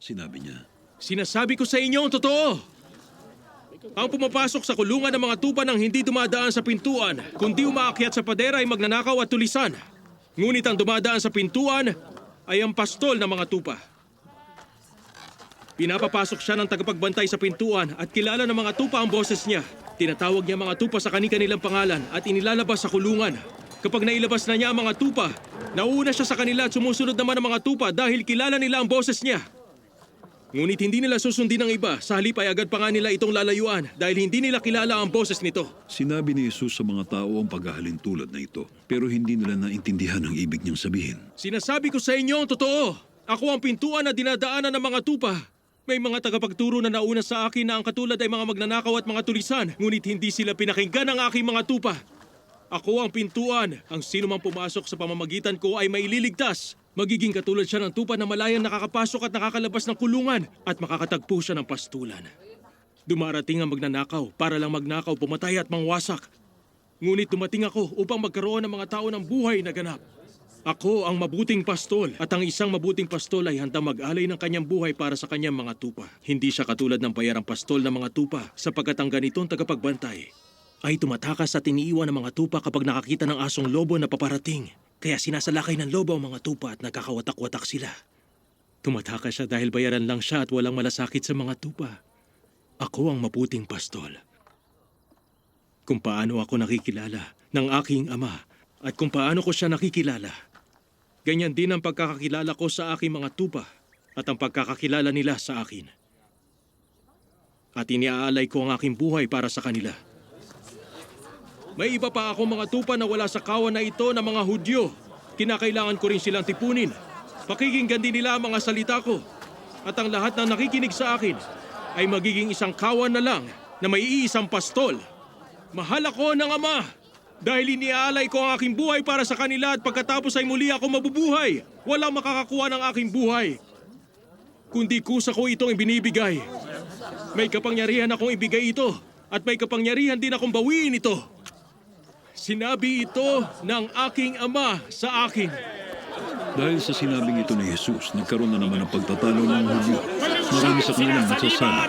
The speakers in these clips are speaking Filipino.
Sinabi niya. Sinasabi ko sa inyo ang totoo. Ang pumapasok sa kulungan ng mga tupa ng hindi dumadaan sa pintuan, kundi umaakyat sa padera ay magnanakaw at tulisan. Ngunit ang dumadaan sa pintuan ay ang pastol ng mga tupa. Pinapapasok siya ng tagapagbantay sa pintuan at kilala ng mga tupa ang boses niya. Tinatawag niya mga tupa sa kani-kanilang pangalan at inilalabas sa kulungan. Kapag nailabas na niya ang mga tupa, nauuna siya sa kanila at sumusunod naman ang mga tupa dahil kilala nila ang boses niya. Ngunit hindi nila susundin ng iba, sa halip ay agad pa nga nila itong lalayuan dahil hindi nila kilala ang boses nito. Sinabi ni Jesus sa mga tao ang paghahalin tulad na ito, pero hindi nila naintindihan ang ibig niyang sabihin. Sinasabi ko sa inyo ang totoo. Ako ang pintuan na dinadaanan ng mga tupa. May mga tagapagturo na nauna sa akin na ang katulad ay mga magnanakaw at mga tulisan, ngunit hindi sila pinakinggan ng aking mga tupa. Ako ang pintuan. Ang sino mang pumasok sa pamamagitan ko ay maililigtas. Magiging katulad siya ng tupa na malayang nakakapasok at nakakalabas ng kulungan at makakatagpo siya ng pastulan. Dumarating ang magnanakaw para lang magnakaw, pumatay at mangwasak. Ngunit dumating ako upang magkaroon ng mga tao ng buhay na ganap. Ako ang mabuting pastol at ang isang mabuting pastol ay handang mag-alay ng kanyang buhay para sa kanyang mga tupa. Hindi siya katulad ng bayarang pastol ng mga tupa sapagkat ang ganitong tagapagbantay ay tumatakas at iniiwan ng mga tupa kapag nakakita ng asong lobo na paparating. Kaya sinasalakay ng lobo ang mga tupa at nagkakawatak-watak sila. Tumatakas siya dahil bayaran lang siya at walang malasakit sa mga tupa. Ako ang mabuting pastol. Kung paano ako nakikilala ng aking ama at kung paano ko siya nakikilala. Ganyan din ang pagkakakilala ko sa aking mga tupa at ang pagkakakilala nila sa akin. At iniaalay ko ang aking buhay para sa kanila. May iba pa ako mga tupa na wala sa kawan na ito ng mga Hudyo. Kinakailangan ko rin silang tipunin. Pakikinggan din nila ang mga salita ko. At ang lahat na nakikinig sa akin ay magiging isang kawan na lang na may iisang pastol. Mahal ako ng Ama dahil iniaalay ko ang aking buhay para sa kanila at pagkatapos ay muli ako mabubuhay. Walang makakakuha ng aking buhay. Kundi kusa ko itong ibinibigay. May kapangyarihan akong ibigay ito at may kapangyarihan din akong bawiin ito. Sinabi ito ng aking ama sa akin. Dahil sa sinabing ito ni Jesus, nagkaroon na naman ng pagtatalo ng Hudyo. Marami sa kanilang nagsasama.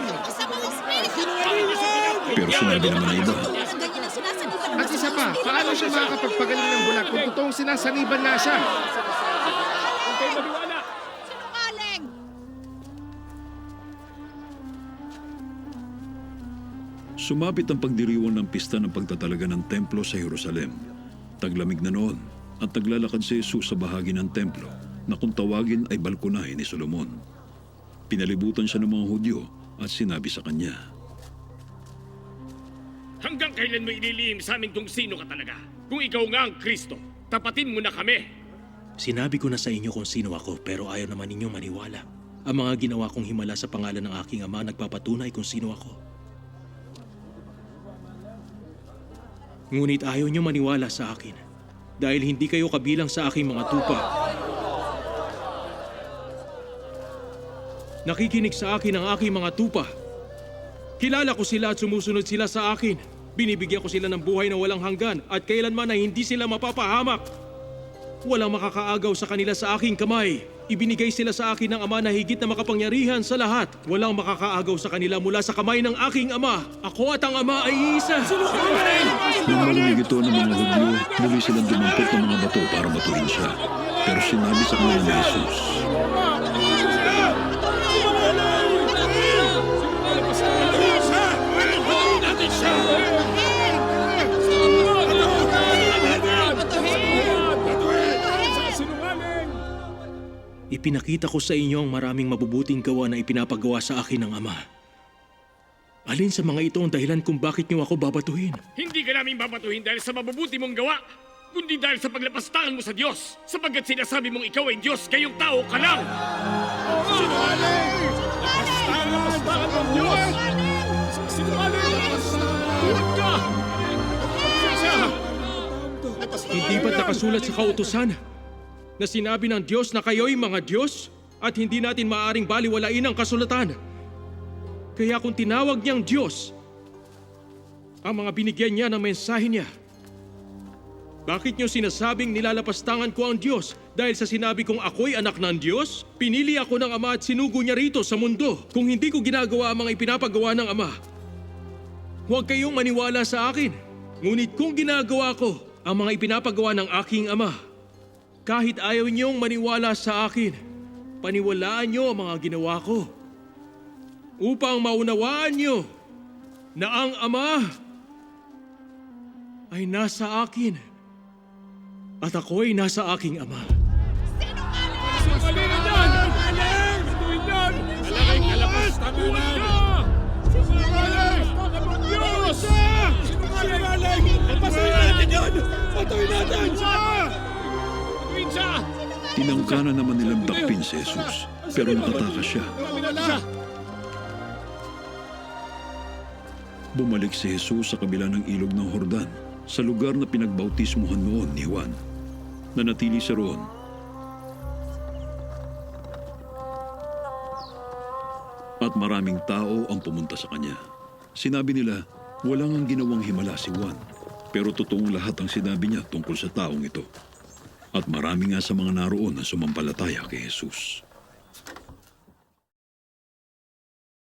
Pero sinabi naman ng iba, At isa pa, paano siya makakapagpagaling ng bulag kung totoong sinasaniban nga siya? Sumapit ang pagdiriwang ng pista ng pagtatalaga ng templo sa Jerusalem. Taglamig na noon at taglalakad si Jesus sa bahagi ng templo na kung tawagin ay balkonahe ni Solomon. Pinalibutan siya ng mga Hudyo at sinabi sa kanya, Hanggang kailan mo ililihim sa amin kung sino ka talaga? Kung ikaw nga ang Kristo, tapatin mo na kami. Sinabi ko na sa inyo kung sino ako pero ayaw naman ninyo maniwala. Ang mga ginawa kong himala sa pangalan ng aking ama nagpapatunay kung sino ako. Ngunit ayaw niyo maniwala sa akin dahil hindi kayo kabilang sa aking mga tupa. Nakikinig sa akin ang aking mga tupa. Kilala ko sila at sumusunod sila sa akin. Binibigyan ko sila ng buhay na walang hanggan at kailanman ay hindi sila mapapahamak. Walang makakaagaw sa kanila sa aking kamay. Ibinigay sila sa akin ng ama na higit na makapangyarihan sa lahat. Walang makakaagaw sa kanila mula sa kamay ng aking ama. Ako at ang ama ay isa. Nang marinig ito ng mga Hudyo, muli silang dumampot ng mga bato para batuhin siya. Pero sinabi sa kanila ni Jesus, Ipinakita ko sa inyo ang maraming mabubuting gawa na ipinapagawa sa akin ng ama. Alin sa mga ito ang dahilan kung bakit niyo ako babatuhin? Hindi ka namin babatuhin dahil sa mabubuti mong gawa, kundi dahil sa paglapastangan mo sa Diyos. Sapagkat sinasabi mong ikaw ay Diyos, kayong tao ka lang. Hindi ba't nakasulat sa kautusan na sinabi ng Diyos na kayo'y mga Diyos at hindi natin maaaring baliwalain ang kasulatan? Kaya kung tinawag niyang Diyos, ang mga binigyan niya ng mensahe niya, Bakit nyo sinasabing nilalapastangan ko ang Diyos dahil sa sinabi kong ako'y anak ng Diyos? Pinili ako ng Ama at sinugo niya rito sa mundo. Kung hindi ko ginagawa ang mga ipinapagawa ng Ama, huwag kayong maniwala sa akin. Ngunit kung ginagawa ko ang mga ipinapagawa ng aking Ama, kahit ayaw niyong maniwala sa akin, paniwalaan niyo ang mga ginawa ko. Upang maunawaan niyo na ang Ama ay nasa akin at ako'y nasa aking Ama. Sinungaling! Sinungaling! Totoo yan! Talagang kalapastangan! Sinungaling! Ang Diyos! Sinungaling! Patuloy natin yun! Patuloy natin! Patuloy siya! Tinangkana naman nilang dakpin si Jesus, pero nakatakas siya. Bumalik si Jesus sa kabila ng ilog ng Hordan, sa lugar na pinagbautismuhan noon ni Juan. Nanatili siya roon. At maraming tao ang pumunta sa kanya. Sinabi nila, walang ang ginawang himala si Juan. Pero totoong lahat ang sinabi niya tungkol sa taong ito. At marami nga sa mga naroon na sumampalataya kay Jesus.